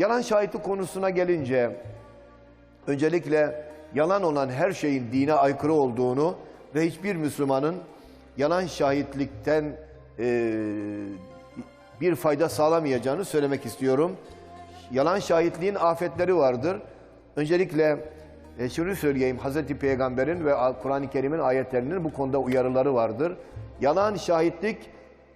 Yalan şahitlik konusuna gelince öncelikle yalan olan her şeyin dine aykırı olduğunu ve hiçbir Müslümanın yalan şahitlikten e, bir fayda sağlamayacağını söylemek istiyorum. Yalan şahitliğin afetleri vardır. Öncelikle e, şunu söyleyeyim, Hazreti Peygamber'in ve Kur'an-ı Kerim'in ayetlerinin bu konuda uyarıları vardır. Yalan şahitlik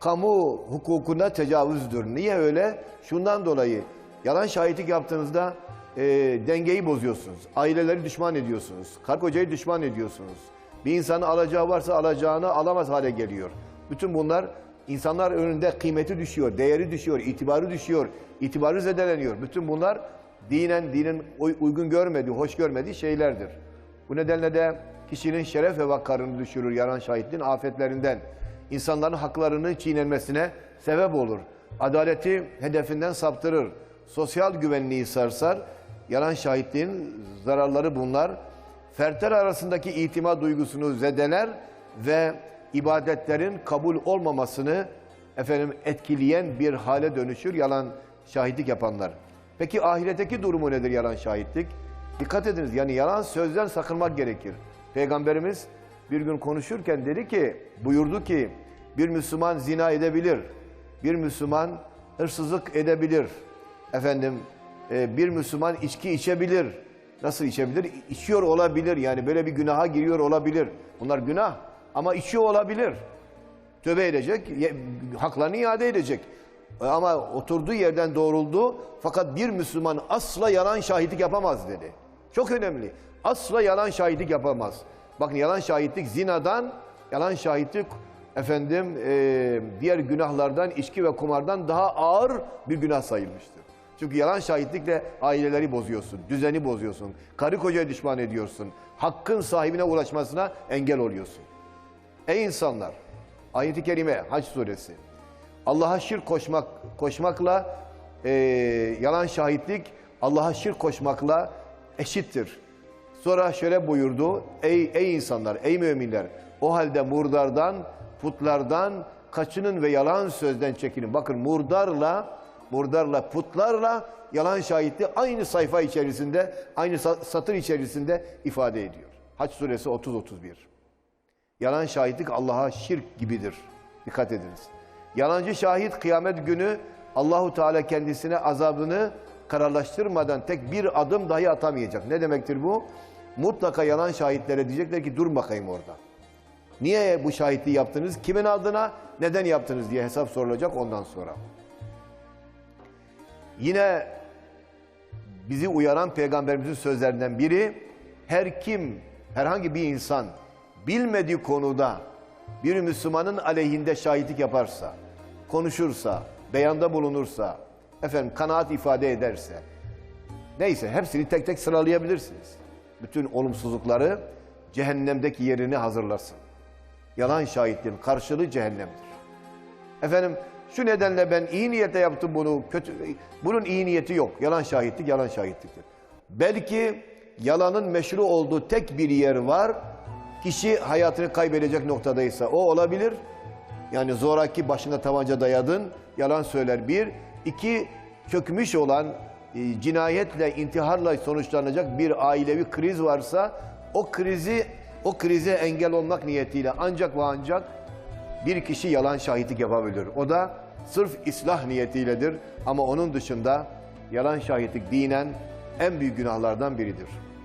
kamu hukukuna tecavüzdür. Niye öyle? Şundan dolayı yalan şahitlik yaptığınızda e, dengeyi bozuyorsunuz. Aileleri düşman ediyorsunuz. Karı kocayı düşman ediyorsunuz. Bir insanın alacağı varsa alacağını alamaz hale geliyor. Bütün bunlar insanlar önünde kıymeti düşüyor, değeri düşüyor, itibarı düşüyor, itibarı zedeleniyor. Bütün bunlar dinen, dinin uy- uygun görmediği, hoş görmediği şeylerdir. Bu nedenle de kişinin şeref ve vakarını düşürür yalan şahitliğin afetlerinden. İnsanların haklarını çiğnenmesine sebep olur. Adaleti hedefinden saptırır. Sosyal güvenliği sarsar. Yalan şahitliğin zararları bunlar. Fertler arasındaki itimat duygusunu zedeler ve ibadetlerin kabul olmamasını efendim etkileyen bir hale dönüşür yalan şahitlik yapanlar. Peki ahiretteki durumu nedir yalan şahitlik? Dikkat ediniz yani yalan sözden sakınmak gerekir. Peygamberimiz bir gün konuşurken dedi ki, buyurdu ki bir Müslüman zina edebilir, bir Müslüman hırsızlık edebilir, efendim e, bir Müslüman içki içebilir. Nasıl içebilir? İçiyor olabilir yani böyle bir günaha giriyor olabilir. Bunlar günah ama içiyor olabilir. Tövbe edecek, haklarını iade edecek. E, Ama oturduğu yerden doğruldu fakat bir Müslüman asla yalan şahitlik yapamaz dedi. Çok önemli. Asla yalan şahitlik yapamaz. Bakın yalan şahitlik zinadan, yalan şahitlik efendim e, diğer günahlardan, içki ve kumardan daha ağır bir günah sayılmıştır. Çünkü yalan şahitlikle aileleri bozuyorsun, düzeni bozuyorsun, karı kocaya düşman ediyorsun, hakkın sahibine ulaşmasına engel oluyorsun. Ey insanlar! Ayet-i Kerime Hac suresi. Allah'a şirk koşmak koşmakla e, yalan şahitlik Allah'a şirk koşmakla eşittir. Sonra şöyle buyurdu. Ey ey insanlar, ey müminler. O halde murdardan, putlardan kaçının ve yalan sözden çekinin. Bakın murdarla, murdarla, putlarla yalan şahitliği aynı sayfa içerisinde, aynı sa- satır içerisinde ifade ediyor. Hac suresi 30-31. Yalan şahitlik Allah'a şirk gibidir. Dikkat ediniz. Yalancı şahit kıyamet günü Allahu Teala kendisine azabını kararlaştırmadan tek bir adım dahi atamayacak. Ne demektir bu? Mutlaka yalan şahitlere diyecekler ki dur bakayım orada. Niye bu şahitliği yaptınız? Kimin adına? Neden yaptınız diye hesap sorulacak ondan sonra. Yine bizi uyaran peygamberimizin sözlerinden biri her kim herhangi bir insan bilmediği konuda bir Müslümanın aleyhinde şahitlik yaparsa, konuşursa, beyanda bulunursa, efendim kanaat ifade ederse, neyse hepsini tek tek sıralayabilirsiniz. Bütün olumsuzlukları cehennemdeki yerini hazırlasın. Yalan şahitliğin karşılığı cehennemdir. Efendim şu nedenle ben iyi niyetle yaptım bunu. Kötü bunun iyi niyeti yok. Yalan şahitlik yalan şahitliktir. Belki yalanın meşru olduğu tek bir yer var. Kişi hayatını kaybedecek noktadaysa o olabilir. Yani zoraki başına tabanca dayadın, yalan söyler bir. iki çökmüş olan e, cinayetle, intiharla sonuçlanacak bir ailevi kriz varsa o krizi o krize engel olmak niyetiyle ancak ve ancak bir kişi yalan şahitlik yapabilir. O da sırf islah niyetiyledir. Ama onun dışında yalan şahitlik dinen en büyük günahlardan biridir.